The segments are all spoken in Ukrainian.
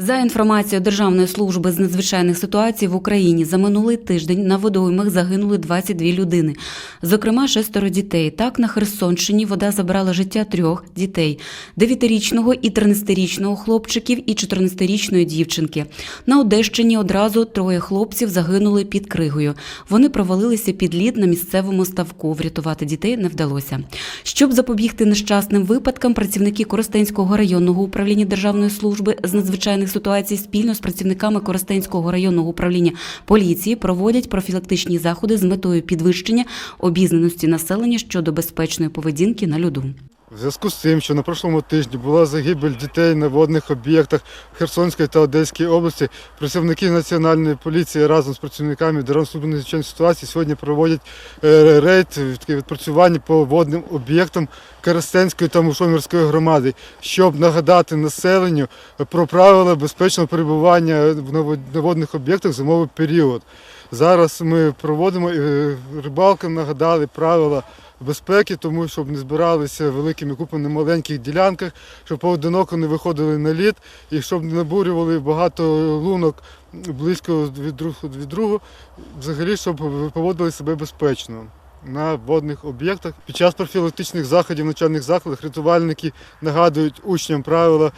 За інформацією Державної служби з надзвичайних ситуацій в Україні за минулий тиждень на водоймах загинули 22 людини, зокрема шестеро дітей. Так на Херсонщині вода забрала життя трьох дітей: 9-річного і 13-річного хлопчиків і 14-річної дівчинки. На Одещині одразу троє хлопців загинули під кригою. Вони провалилися під лід на місцевому ставку. Врятувати дітей не вдалося. Щоб запобігти нещасним випадкам, працівники Коростенського районного управління Державної служби з надзвичайних ситуацій спільно з працівниками Коростенського районного управління поліції проводять профілактичні заходи з метою підвищення обізнаності населення щодо безпечної поведінки на льоду. В зв'язку з тим, що на прошлому тижні була загибель дітей на водних об'єктах Херсонської та Одеської області, працівники Національної поліції разом з працівниками Державної служби надзвичайних ситуацій сьогодні проводять е, рейд е, відпрацювання по водним об'єктам Коростенської та Мушомірської громади, щоб нагадати населенню про правила безпечного перебування на водних об'єктах в зимовий період. Зараз ми проводимо е, рибалкам нагадали правила безпеки, тому щоб не збиралися великими купами на маленьких ділянках, щоб поодиноко не виходили на лід і щоб не набурювали багато лунок близько від друг від другу, взагалі, щоб поводили себе безпечно. На водних об'єктах під час профілактичних заходів в навчальних закладах рятувальники нагадують учням правила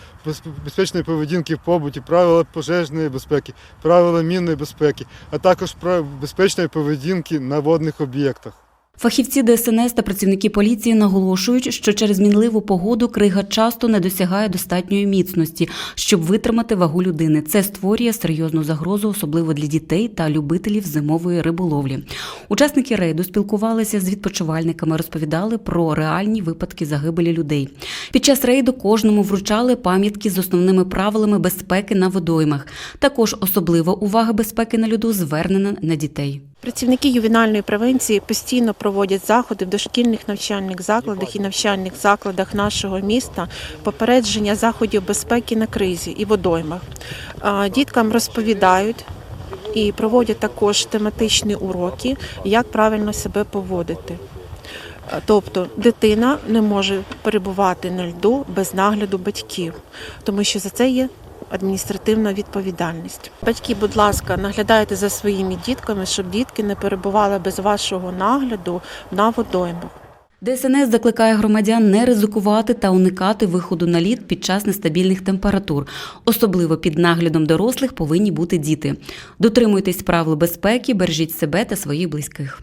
безпечної поведінки в побуті, правила пожежної безпеки, правила мінної безпеки, а також безпечної поведінки на водних об'єктах. Фахівці ДСНС та працівники поліції наголошують, що через мінливу погоду крига часто не досягає достатньої міцності, щоб витримати вагу людини. Це створює серйозну загрозу, особливо для дітей та любителів зимової риболовлі. Учасники рейду спілкувалися з відпочивальниками, розповідали про реальні випадки загибелі людей. Під час рейду кожному вручали пам'ятки з основними правилами безпеки на водоймах. Також особлива увага безпеки на льоду звернена на дітей. Працівники ювенальної превенції постійно проводять заходи в дошкільних навчальних закладах і навчальних закладах нашого міста попередження заходів безпеки на кризі і водоймах. Діткам розповідають і проводять також тематичні уроки, як правильно себе поводити. Тобто дитина не може перебувати на льду без нагляду батьків, тому що за це є адміністративна відповідальність. Батьки, будь ласка, наглядайте за своїми дітками, щоб дітки не перебували без вашого нагляду на водоймах. ДСНС закликає громадян не ризикувати та уникати виходу на лід під час нестабільних температур. Особливо під наглядом дорослих повинні бути діти. Дотримуйтесь правил безпеки, бережіть себе та своїх близьких.